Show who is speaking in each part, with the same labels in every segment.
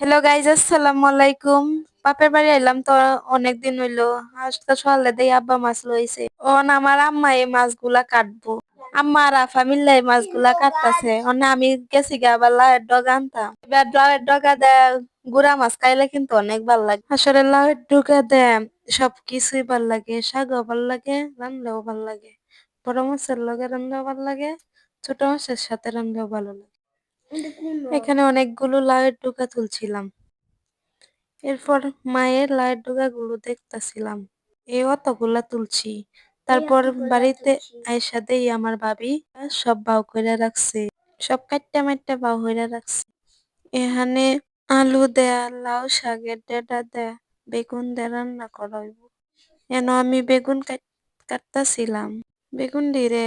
Speaker 1: Hello guys আসসালামু আলাইকুম বাপের বাড়ি আইলাম তো অনেক দিন হইল আজকে সকালে দেই আব্বা মাছ লইছে অন আমার আম্মা এই মাছগুলা কাটবো আম্মা আর আফা মিল্লা এই মাছগুলা কাটতাছে অনে আমি গেছি গা আবার ডগা আনতাম এবার লাউয়ের ডগা দে গুড়া মাছ খাইলে কিন্তু অনেক ভালো লাগে আসলে লাউয়ের ডগা দে সব কিছুই ভালো লাগে শাকও ভালো লাগে রান্নাও ভালো লাগে বড় মাছের লগে রান্নাও ভালো লাগে ছোট মাছের সাথে রান্নাও ভালো লাগে এখানে অনেকগুলো লাউয়ের ডগা তুলছিলাম। এরপর মায়ের লাউয়ের ডগা গুলো দেখতাছিলাম। এই অতগুলা তুলছি। তারপর বাড়িতে আইসা দেই, আমার ভাবি, সব বাউ করে রাখছে। সব কাটটা মাট্টা বাউ হইরা রাখছে। এখানে আলু দেয়া, লাউ শাকের ডেটা দেয়া, বেগুন দেয়া রান্না করা হইব। এন আমি বেগুন কাটতাছিলাম। বেগুন দিরে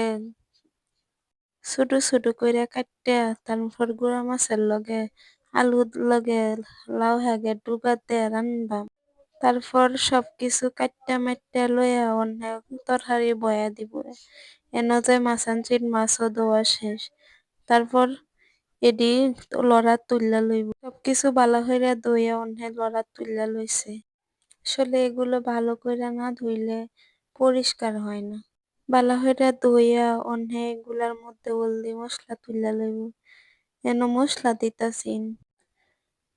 Speaker 1: ছোট ছোট কইরা কাটটা তারপর গুড়া মাছের লগে আলুর লগে লাউ হাগে ডুগা দিয়ে রানবাম তারপর সবকিছু কাটটা মাট্টা লইয়া অন্য তরকারি বয়া দিব এন যে মাছ আনছিন, মাছও দেওয়া শেষ। তারপর এডি লড়া তুললা লইব। সবকিছু ভালো হইরা দইয়া অন্য লড়া তুললা লইছে। আসলে এগুলো ভালো করে না ধুইলে পরিষ্কার হয় না। বালা হইরা ধুইয়া অন্য এগুলার মধ্যে হলদি মশলা তুললা লইব। এন মশলা দিতাছিন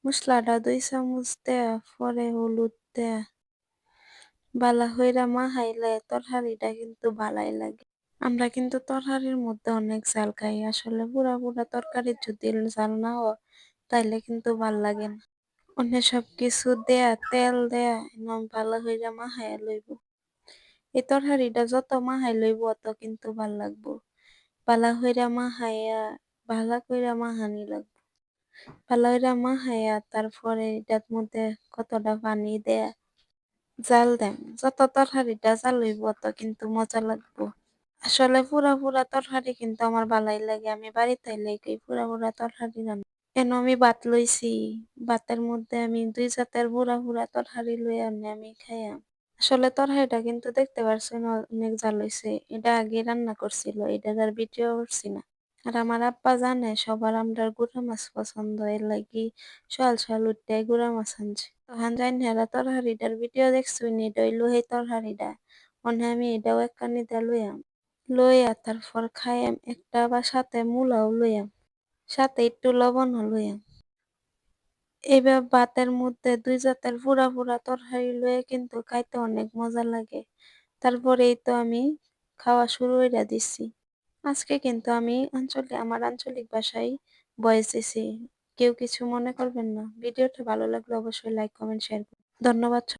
Speaker 1: মশলাটা দুই চামচ দেয়া, পরে হলুদ দেয়া। বালা হইরা মাহাইলে তরহারিটা কিন্তু ভালাই লাগে। আমরা কিন্তু তরকারির মধ্যে অনেক জাল খাই। আসলে পুরা পুরা তরকারির যদি জাল না হয়, তাইলে কিন্তু ভালো লাগে না। অন্য সব কিছু দেয়া, তেল দেয়া একদম ভালো হইরা মাহাইয়া লইব। এই তরকারিটা যত মাহাই লইব অত কিন্তু ভালো লাগবো। বালা হইরা মাহাইয়া ভালা কইরা মাহানি লাগবো। ভালো হইরা মাহাইয়া তারপরে এটার মধ্যে কতটা পানি দেয়া জাল দেন যত তরকারিটা জাল হইব অত কিন্তু মজা লাগবো। আসলে পুরা পুরা তরকারি কিন্তু আমার ভালাই লাগে, আমি বাড়িতে এই পুরা পুরা তরকারি রান্না কেন আমি ভাত লইছি ভাতের মধ্যে আমি দুই জাতের পুরা পুরা তরকারি লই আমি খাইয়াম আসলে তরকারিটা কিন্তু দেখতে পারছেন অনেক জাল হইছে। এটা আগে রান্না করছিল, এটা আর ভিডিও করছি না। আর আমার আব্বা জানে, সবার আমরা গুড়া মাছ পছন্দ, এর লাগি সকাল সকাল উঠতে গুড়া মাছ আনছে। তখন জানি হেরা তরকারিটার ভিডিও দেখছি নি এটা হইল সেই তরকারিটা মনে আমি এটাও এক কানিতে লইয়াম। লইয়া তারপর খাইয়াম, একটা বা সাথে মূলাও লইয়াম। সাথে একটু লবণও লইয়াম। এবার ভাতের মধ্যে দুই জাতের পুরা পুরা তরকারি লয়ে কিন্তু খাইতে অনেক মজা লাগে। তারপরেই তো আমি খাওয়া শুরু হইয়া দিছি। আজকে কিন্তু আমি আঞ্চলিক, আমার আঞ্চলিক ভাষায় বয়েসেছি কেউ কিছু মনে করবেন না। ভিডিওটা ভালো লাগলে অবশ্যই লাইক কমেন্ট শেয়ার করুন ধন্যবাদ